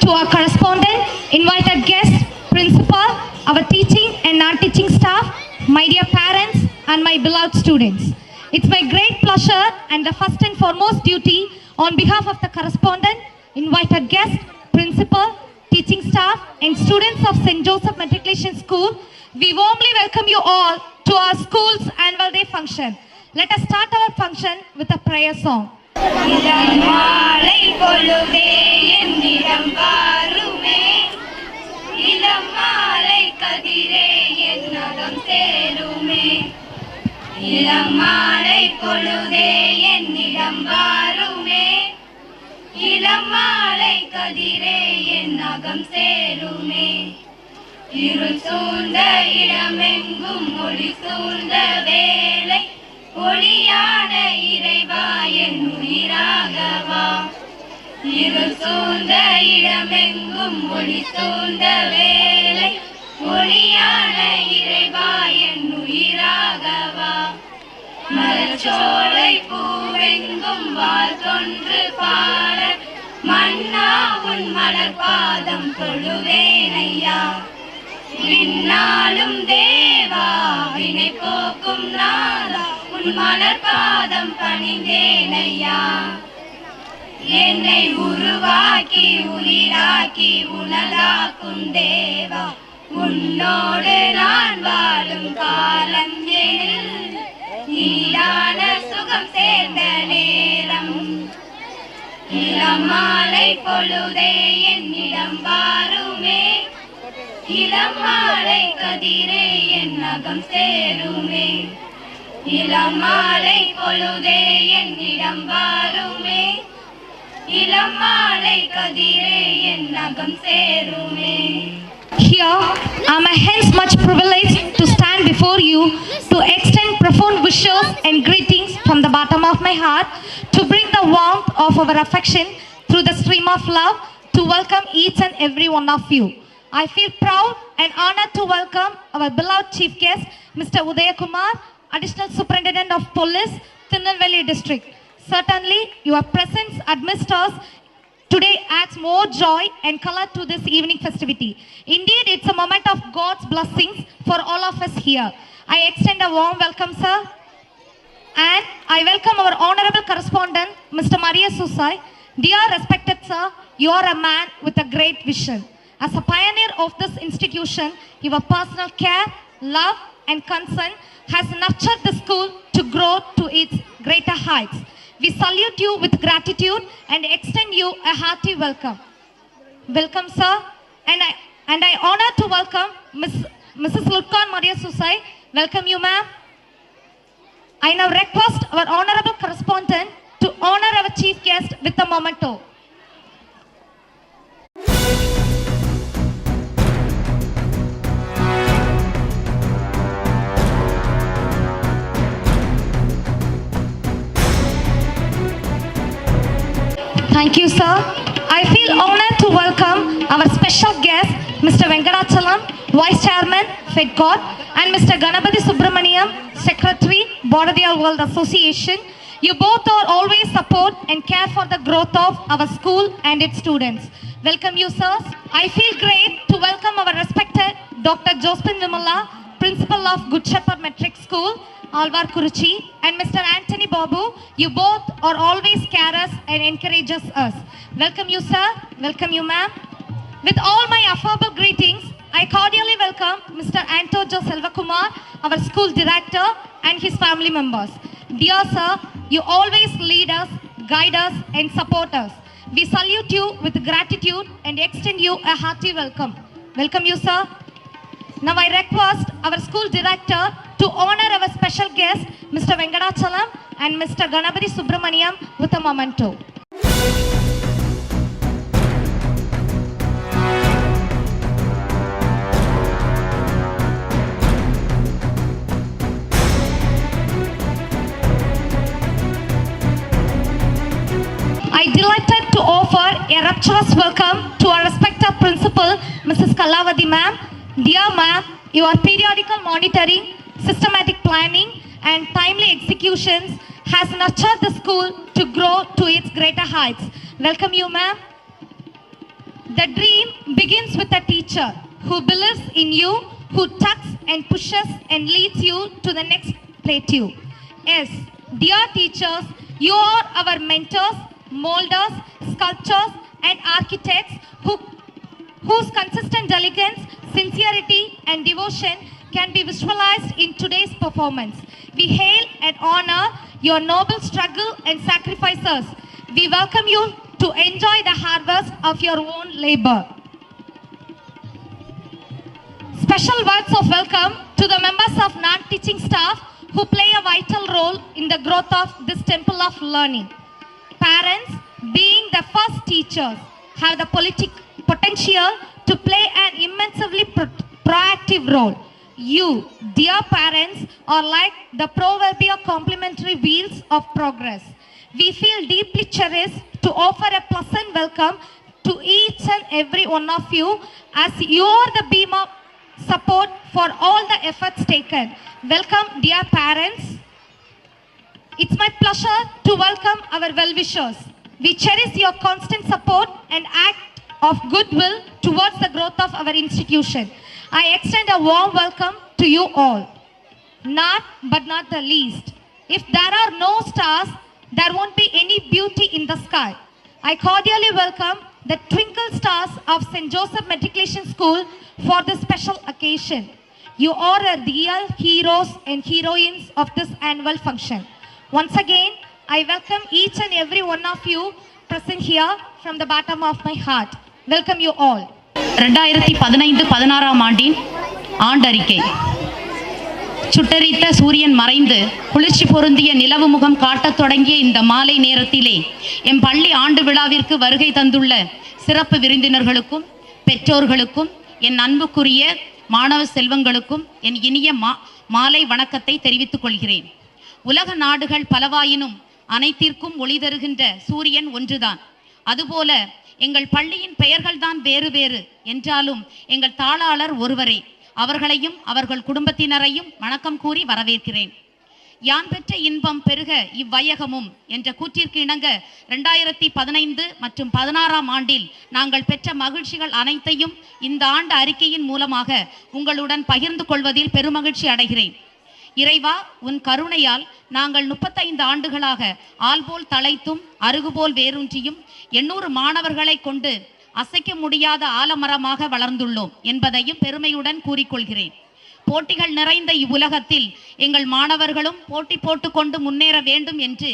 To our correspondent, invited guests, principal, our teaching and non-teaching staff, my dear parents and my beloved students. It's my great pleasure and the first and foremost duty on behalf of the correspondent, invited guests, principal, teaching staff and students of St. Joseph Matriculation School, we warmly welcome you all to our school's annual day function. Let us start our function with a prayer song. இளம் மாலை பொழுதே என்னிடம் வாருமே. இளம் மாலை கதிரே என்னகம் சேருமே. சேருமே. இருள் சூழ்ந்த இடமெங்கும் ஒளி சூழ்ந்தவே. இருள் சூழ்ந்த இடமெங்கும் ஒளி சூழ்ந்த வேலை. ஒளியான இறைவா என் உயிராகவா. மலச்சோலை பூவெங்கும் வாழ் தொன்று பாட. மன்னா உன் மலர் பாதம் தொழுவேனையா. விண்ணாலும் தேவா வினை போக்கும் நாதா உன் மலர் பாதம் பணிந்தேனையா. என்னை உருவாக்கி உயிராக்கி உணலாக்கும் தேவா உன்னோடு நான் வாழும் காலம் எனில் நீயான சுகம் சேர்ந்த நேரம். இளமாலை பொழுதே என்னிடம் வாருமே. இளமாலை கதிரே என் அகம் சேருமே. இளமாலை பொழுதே என்னிடம் வாருமே. இளமாலை கதிரே என் அகம் சேருமே Here, I am hence much privileged to stand before you to extend profound wishes and greetings from the bottom of my heart to bring the warmth of our affection through the stream of love to welcome each and every one of you. I feel proud and honored to welcome our beloved chief guest, Mr. Udaya Kumar, Additional Superintendent of Police, Tirunelveli District. Certainly, your presence amidst us today adds more joy and color to this evening festivity. Indeed, it's a moment of God's blessings for all of us here. I extend a warm welcome, sir. And I welcome our honorable correspondent, Mr. Maria Susai. Dear respected sir, you are a man with a great vision. As a pioneer of this institution, your personal care, love, and concern has nurtured the school to grow to its greater heights. We salute you with gratitude and extend you a hearty welcome. Welcome, sir. And I, and I honor to welcome Miss, Mrs. Lutkan Maria Susai. Welcome you, ma'am. I now request our honorable correspondent to honor our chief guest with a memento. Thank you, sir. I feel honored to welcome our special guest, Mr. Venkatachalam, Vice Chairman, FedCorp, and Mr. Ganapati Subramaniam, Secretary, Bordadiyar World Association. You both are always support and care for the growth of our school and its students. Welcome you, sirs. I feel great to welcome our respected Dr. Josephine Vimala, Principal of Good Shepherd Metric School, Alvar Kuruchi, and Mr. Anthony Babu. You both are always care us and encourages us. Welcome you, sir. Welcome you, ma'am. With all my affable greetings, I cordially welcome Mr. Antojo Selvakumar, our school director, and his family members. Dear sir, you always lead us, guide us, and support us. We salute you with gratitude and extend you a hearty welcome. Welcome you, sir. Now I request our school director to honor our special guest, Mr. Venkatachalam and Mr. Ganapati Subramaniam with a memento. I delighted to offer a rapturous welcome to our respected principal, Mrs. Kalavadi ma'am. Dear ma'am, your periodical monitoring, systematic planning, and timely executions has nurtured the school to grow to its greater heights. Welcome you, ma'am. The dream begins with a teacher who believes in you, who tugs and pushes and leads you to the next plateau. Yes, dear teachers, you are our mentors, molders, sculptors, and architects who, whose consistent diligence, sincerity, and devotion can be visualized in today's performance. We hail and honor your noble struggle and sacrifices. We welcome you to enjoy the harvest of your own labor. Special words of welcome to the members of non-teaching staff who play a vital role in the growth of this temple of learning. Parents, being the first teachers, have the politic potential to play an immensely pro- proactive role. You, dear parents, are like the proverbial complementary wheels of progress. We feel deeply cherished to offer a pleasant welcome to each and every one of you as you are the beam of support for all the efforts taken. Welcome, dear parents. It's my pleasure to welcome our well-wishers. We cherish your constant support and act of goodwill towards the growth of our institution. I extend a warm welcome to you all. Not but not the least. If there are no stars, there won't be any beauty in the sky. I cordially welcome the twinkle stars of St. Joseph Matriculation School for this special occasion. You are a real heroes and heroines of this annual function. Once again, I welcome each and every one of you present here from the bottom of my heart. Welcome you all. ரெண்டாயிரத்தி பதினைந்து பதினாறாம் ஆண்டின் ஆண்டறிக்கை. சுட்டரித்த சூரியன் மறைந்து குளிர்ச்சி பொருந்திய நிலவு முகம் காட்டத் தொடங்கிய இந்த மாலை நேரத்திலே எம் பள்ளி ஆண்டு விழாவிற்கு வருகை தந்துள்ள சிறப்பு விருந்தினர்களுக்கும் பெற்றோர்களுக்கும் என் அன்புக்குரிய மாணவ செல்வங்களுக்கும் என் இனிய மா மாலை வணக்கத்தை தெரிவித்துக் கொள்கிறேன். உலக நாடுகள் பலவாயினும் அனைத்திற்கும் ஒளி தருகின்ற சூரியன் ஒன்றுதான். அதுபோல எங்கள் பள்ளியின் பெயர்கள்தான் வேறு வேறு. என்றாலும் எங்கள் தாளாளர் ஒருவரே அவர்களையும் அவர்கள் குடும்பத்தினரையும் வணக்கம் கூறி வரவேற்கிறேன். யான் பெற்ற இன்பம் பெருக இவ்வையகமும் என்ற கூற்றிற்கு இணங்க ரெண்டாயிரத்தி பதினைந்து மற்றும் பதினாறாம் ஆண்டில் நாங்கள் பெற்ற மகிழ்ச்சிகள் அனைத்தையும் இந்த ஆண்டு அறிக்கையின் மூலமாக உங்களுடன் பகிர்ந்து கொள்வதில் பெருமகிழ்ச்சி அடைகிறேன். இறைவா உன் கருணையால் நாங்கள் முப்பத்தைந்து ஆண்டுகளாக ஆள்போல் தலைத்தும் அருகுபோல் வேரூன்றியும் எண்ணூறு மாணவர்களை கொண்டு அசைக்க முடியாத ஆலமரமாக வளர்ந்துள்ளோம் என்பதையும் பெருமையுடன் கூறிக்கொள்கிறேன். போட்டிகள் நிறைந்த இவ்வுலகத்தில் எங்கள் மாணவர்களும் போட்டி போட்டுக்கொண்டு முன்னேற வேண்டும் என்று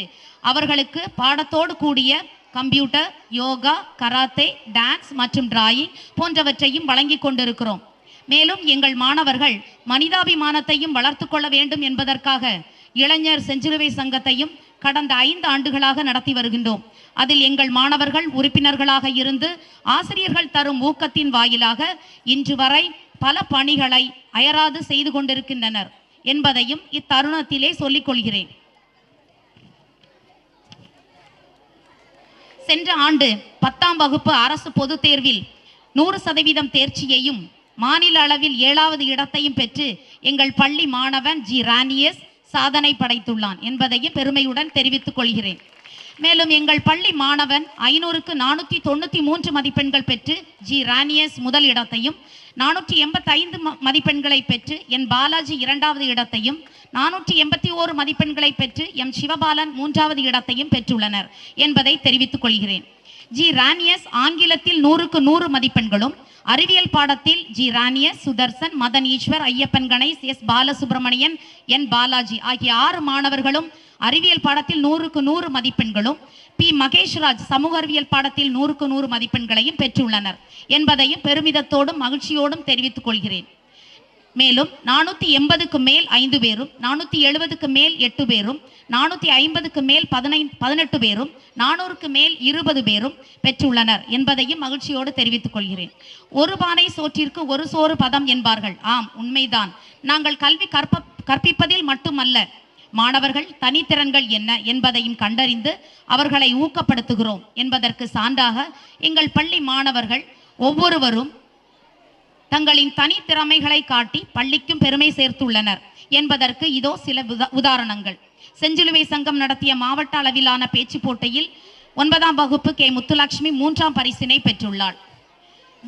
அவர்களுக்கு பாடத்தோடு கூடிய கம்ப்யூட்டர் யோகா கராத்தே டான்ஸ் மற்றும் டிராயிங் போன்றவற்றையும் வழங்கி கொண்டிருக்கிறோம். மேலும் எங்கள் மாணவர்கள் மனிதாபிமானத்தையும் வளர்த்து கொள்ள வேண்டும் என்பதற்காக இளைஞர் செஞ்சிலுவை சங்கத்தையும் கடந்த ஐந்து ஆண்டுகளாக நடத்தி வருகின்றோம். அதில் எங்கள் மாணவர்கள் உறுப்பினர்களாக இருந்து ஆசிரியர்கள் தரும் ஊக்கத்தின் வாயிலாக இன்று வரை பல பணிகளை அயராது செய்து கொண்டிருக்கின்றனர் என்பதையும் இத்தருணத்திலே சொல்லிக் கொள்கிறேன். சென்ற ஆண்டு பத்தாம் வகுப்பு அரசு பொதுத் தேர்வில் நூறு சதவீதம் தேர்ச்சியையும் மாநில அளவில் ஏழாவது இடத்தையும் பெற்று எங்கள் பள்ளி மாணவன் ஜி ரானியஸ் சாதனை படைத்துள்ளான் என்பதையும் பெருமையுடன் தெரிவித்துக் கொள்கிறேன். மேலும் எங்கள் பள்ளி மாணவன் ஐநூறுக்கு நானூற்றி தொண்ணூற்றி மூன்று மதிப்பெண்கள் பெற்று ஜி ரானியஸ் முதல் இடத்தையும் நானூற்றி எண்பத்தைந்து மதிப்பெண்களை பெற்று என் பாலாஜி இரண்டாவது இடத்தையும் நானூற்றி எண்பத்தி ஓரு மதிப்பெண்களை பெற்று எம் சிவபாலன் மூன்றாவது இடத்தையும் பெற்றுள்ளனர் என்பதை தெரிவித்துக் கொள்கிறேன். ஜி ரானியஸ் ஆங்கிலத்தில் நூறுக்கு நூறு மதிப்பெண்களும் அறிவியல் பாடத்தில் G Ranias Sudarshan Madan Eswar Ayyappan Ganesh S Balasubramanian N Balaji ஆகிய ஆறு மாணவர்களும் அறிவியல் பாடத்தில் நூறுக்கு நூறு மதிப்பெண்களும் பி மகேஷ்ராஜ் சமூக அறிவியல் பாடத்தில் நூறுக்கு நூறு மதிப்பெண்களையும் பெற்றுள்ளனர் என்பதையும் பெருமிதத்தோடும் மகிழ்ச்சியோடும் தெரிவித்துக் கொள்கிறேன். மேலும் நானூற்றி எண்பதுக்கு மேல் ஐந்து பேரும் நானூற்றி எழுபதுக்கு மேல் எட்டு பேரும் நானூற்றி ஐம்பதுக்கு மேல் பதினைந்து பதினெட்டு பேரும் நானூறுக்கு மேல் இருபது பேரும் பெற்றுள்ளனர் என்பதையும் மகிழ்ச்சியோடு தெரிவித்துக் கொள்கிறேன். ஒரு பானை சோற்றிற்கு ஒரு சோறு பதம் என்பார்கள். ஆம் உண்மைதான். நாங்கள் கல்வி கற்ப கற்பிப்பதில் மட்டுமல்ல மாணவர்கள் தனித்திறன்கள் என்ன என்பதையும் கண்டறிந்து அவர்களை ஊக்கப்படுத்துகிறோம் என்பதற்கு சான்றாக எங்கள் பள்ளி மாணவர்கள் ஒவ்வொருவரும் தங்களின் தனித்திறமைகளை காட்டி பள்ளிக்கும் பெருமை சேர்த்துள்ளனர் என்பதற்கு இதோ சில உதா- உதாரணங்கள். செஞ்சிலுவை சங்கம் நடத்திய மாவட்ட அளவிலான பேச்சு போட்டியில் ஒன்பதாம் வகுப்பு கே. முத்துலட்சுமி மூன்றாம் பரிசினை பெற்றுள்ளாள்.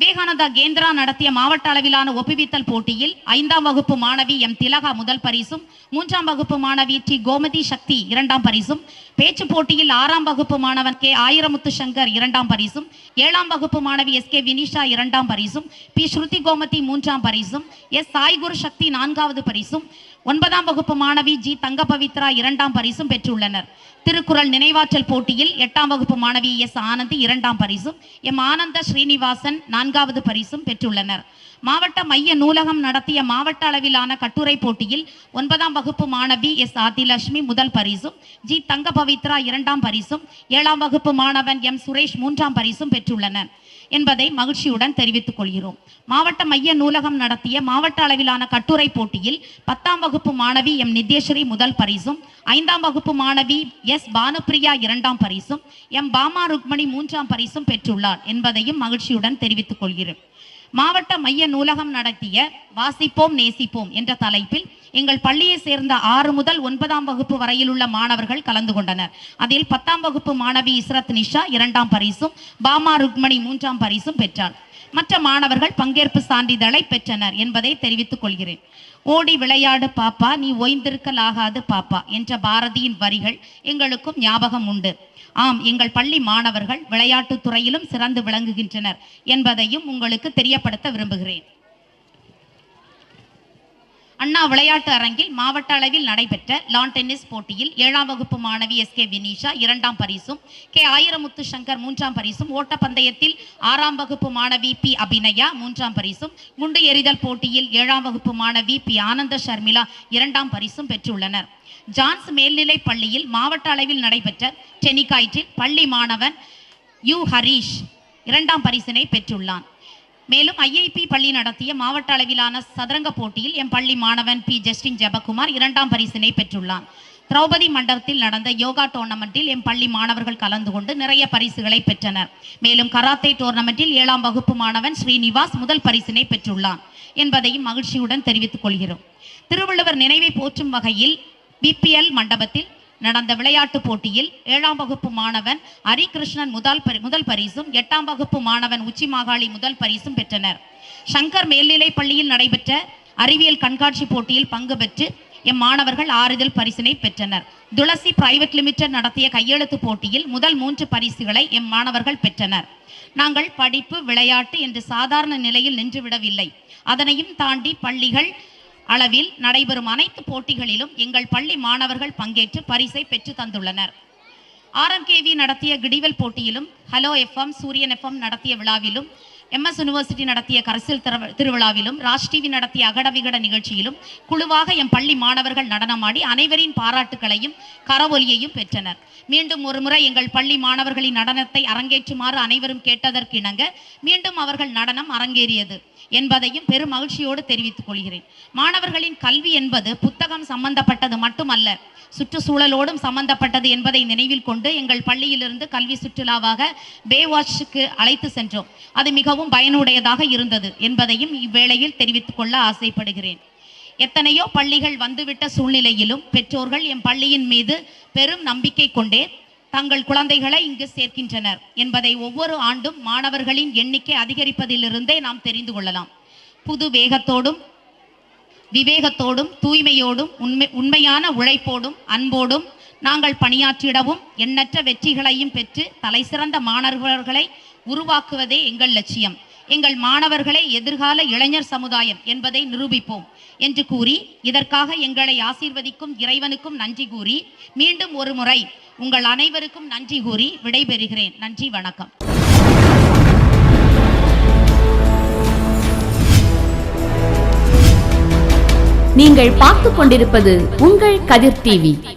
விவேகானந்தா கேந்திரா நடத்திய மாவட்ட அளவிலான ஒப்புவித்தல் போட்டியில் ஐந்தாம் வகுப்பு மாணவி எம். திலகா முதல் பரிசும் மூன்றாம் வகுப்பு மாணவி டி. கோமதி சக்தி இரண்டாம் பரிசும் பேச்சு போட்டியில் ஆறாம் வகுப்பு மாணவன் கே. ஆயிரமுத்து சங்கர் இரண்டாம் பரிசும் ஏழாம் வகுப்பு மாணவி எஸ். கே. வினிஷா இரண்டாம் பரிசும் பி. ஸ்ருதி கோமதி மூன்றாம் பரிசும் எஸ். சாய்குரு சக்தி நான்காவது பரிசும் ஒன்பதாம் வகுப்பு மாணவி ஜி. தங்க பவித்ரா இரண்டாம் பரிசும் பெற்றுள்ளனர். திருக்குறள் நினைவாற்றல் போட்டியில் எட்டாம் வகுப்பு மாணவி எஸ் ஆனந்த் இரண்டாம் பரிசும் எம் ஆனந்த ஸ்ரீனிவாசன் நான்காவது பரிசும் பெற்றுள்ளனர். மாவட்ட மைய நூலகம் நடத்திய மாவட்ட அளவிலான கட்டுரை போட்டியில் ஒன்பதாம் வகுப்பு மாணவி எஸ் ஆதிலட்சுமி முதல் பரிசும் ஜி தங்க பவித்ரா இரண்டாம் பரிசும் ஏழாம் வகுப்பு மாணவன் எம் சுரேஷ் மூன்றாம் பரிசும் பெற்றுள்ளனர் என்பதை மகிழ்ச்சியுடன் தெரிவித்துக் கொள்கிறோம். மாவட்ட மைய நூலகம் நடத்திய மாவட்ட அளவிலான கட்டுரை போட்டியில் பத்தாம் வகுப்பு மாணவி எம் நித்யஸ்ரீ முதல் பரிசும் ஐந்தாம் வகுப்பு மாணவி எஸ் பானுப்பிரியா இரண்டாம் பரிசும் எம் பாமா ருக்மணி மூன்றாம் பரிசும் பெற்றுள்ளார் என்பதையும் மகிழ்ச்சியுடன் தெரிவித்துக் கொள்கிறேன் மாவட்ட மைய நூலகம் நடத்திய வாசிப்போம் நேசிப்போம் என்ற தலைப்பில் எங்கள் பள்ளியை சேர்ந்த ஆறு முதல் ஒன்பதாம் வகுப்பு வரையில் உள்ள மாணவர்கள் கலந்து கொண்டனர். அதில் பத்தாம் வகுப்பு மாணவி இஸ்ரத் நிஷா இரண்டாம் பரிசும் பாமா ருக்மணி மூன்றாம் பரிசும் பெற்றார். மற்ற மாணவர்கள் பங்கேற்பு சான்றிதழை பெற்றனர் என்பதை தெரிவித்துக் கொள்கிறேன். ஓடி விளையாடு பாப்பா நீ ஓய்ந்திருக்கலாகாது பாப்பா என்ற பாரதியின் வரிகள் எங்களுக்கும் ஞாபகம் உண்டு. ஆம் எங்கள் பள்ளி மாணவர்கள் விளையாட்டுத் துறையிலும் சிறந்து விளங்குகின்றனர் என்பதையும் உங்களுக்கு தெரியப்படுத்த விரும்புகிறேன். அண்ணா விளையாட்டு அரங்கில் மாவட்ட அளவில் நடைபெற்ற லான் டென்னிஸ் போட்டியில் ஏழாம் வகுப்பு மாணவி எஸ் கே வினிஷா இரண்டாம் பரிசும் கே ஆயிரமுத்து சங்கர் மூன்றாம் பரிசும் ஓட்டப்பந்தயத்தில் ஆறாம் வகுப்பு மாணவி பி அபிநயா மூன்றாம் பரிசும் குண்டு எறிதல் போட்டியில் ஏழாம் வகுப்பு மாணவி பி ஆனந்த ஷர்மிளா இரண்டாம் பரிசும் பெற்றுள்ளனர். ஜான்ஸ் மேல்நிலை பள்ளியில் மாவட்ட அளவில் நடைபெற்ற டெனிகாய்டில் பள்ளி மாணவன் யு. ஹரீஷ் இரண்டாம் பரிசினை பெற்றுள்ளான். மேலும் ஐஐபி பள்ளி நடத்திய மாவட்ட அளவிலான சதுரங்க போட்டியில் எம் பள்ளி மாணவன் பி. ஜஸ்டின் ஜெபகுமார் இரண்டாம் பரிசினை பெற்றுள்ளான். திரௌபதி மண்டபத்தில் நடந்த யோகா டோர்னமெண்ட்டில் எம் பள்ளி மாணவர்கள் கலந்து கொண்டு நிறைய பரிசுகளை பெற்றனர். மேலும் கராத்தே டோர்னமெண்ட்டில் ஏழாம் வகுப்பு மாணவன் ஸ்ரீனிவாஸ் முதல் பரிசினை பெற்றுள்ளான் என்பதையும் மகிழ்ச்சியுடன் தெரிவித்துக் கொள்கிறோம். திருவள்ளுவர் நினைவை போற்றும் வகையில் பிபிஎல் மண்டபத்தில் நடந்த விளையாட்டு போட்டியில் ஏழாம் வகுப்பு மாணவன் ஹரிகிருஷ்ணன் முதல் பரி- முதல் பரிசும் எட்டாம் வகுப்பு மாணவன் உச்சி மாகாளி முதல் பரிசும் பெற்றனர். சங்கர் மேல்நிலைப் பள்ளியில் நடைபெற்ற அறிவியல் கண்காட்சி போட்டியில் பங்கு பெற்று எம் மாணவர்கள் ஆறுதல் பரிசினை பெற்றனர். துளசி பிரைவேட் லிமிடெட் நடத்திய கையெழுத்து போட்டியில் முதல் மூன்று பரிசுகளை எம் மாணவர்கள் பெற்றனர். நாங்கள் படிப்பு விளையாட்டு என்று சாதாரண நிலையில் நின்றுவிடவில்லை அதனையும் தாண்டி பள்ளிகள் அளவில் நடைபெறும் அனைத்து போட்டிகளிலும் எங்கள் பள்ளி மாணவர்கள் பங்கேற்று பரிசை பெற்று தந்துள்ளனர். ஆர்எம்கேவி நடத்திய கிடிவல் போட்டியிலும் ஹலோ எஃப்எம் சூரியன் எஃப்எம் நடத்திய விழாவிலும் எம்எஸ் யுனிவர்சிட்டி நடத்திய கரசியல் திரு- திருவிழாவிலும் ராஜ் டிவி நடத்திய அகட விகட நிகழ்ச்சியிலும் குழுவாக எம் பள்ளி மாணவர்கள் நடனமாடி அனைவரின் பாராட்டுகளையும் கரவொலியையும் பெற்றனர். மீண்டும் ஒருமுறை எங்கள் பள்ளி மாணவர்களின் நடனத்தை அரங்கேற்றுமாறு அனைவரும் கேட்டதற்கிணங்க மீண்டும் அவர்கள் நடனம் அரங்கேறியது. என்பதையும் பெரும் மகிழ்ச்சியோடு தெரிவித்துக் கொள்கிறேன். மாணவர்களின் கல்வி என்பது புத்தகம் சம்பந்தப்பட்டது மட்டுமல்ல சுற்றுச்சூழலோடும் சம்பந்தப்பட்டது என்பதை நினைவில் கொண்டு எங்கள் பள்ளியிலிருந்து கல்வி சுற்றுலாவாக பேவாட்சுக்கு அழைத்து சென்றோம். அது மிகவும் பயனுடையதாக இருந்தது என்பதையும் இவ்வேளையில் தெரிவித்துக் கொள்ள ஆசைப்படுகிறேன். எத்தனையோ பள்ளிகள் வந்துவிட்ட சூழ்நிலையிலும் பெற்றோர்கள் என் பள்ளியின் மீது பெரும் நம்பிக்கை கொண்டே தங்கள் குழந்தைகளை இங்கு சேர்க்கின்றனர் என்பதை ஒவ்வொரு ஆண்டும் மாணவர்களின் எண்ணிக்கை அதிகரிப்பதிலிருந்தே நாம் தெரிந்து கொள்ளலாம். புது வேகத்தோடும் விவேகத்தோடும் தூய்மையோடும் உண்மை உண்மையான உழைப்போடும் அன்போடும் நாங்கள் பணியாற்றிடவும் எண்ணற்ற வெற்றிகளையும் பெற்று தலைசிறந்த மாணவர்களை உருவாக்குவதே எங்கள் லட்சியம். எங்கள் மாணவர்களே எதிர்கால இளைஞர் சமுதாயம் என்பதை நிரூபிப்போம். என்று கூறி இதற்காக எங்களை ஆசீர்வதிக்கும் இறைவனுக்கும் நன்றி கூறி மீண்டும் ஒரு முறை உங்கள் அனைவருக்கும் நன்றி கூறி விடைபெறுகிறேன். நன்றி வணக்கம். நீங்கள் பார்த்து கொண்டிருப்பது உங்கள் கதிர் டிவி.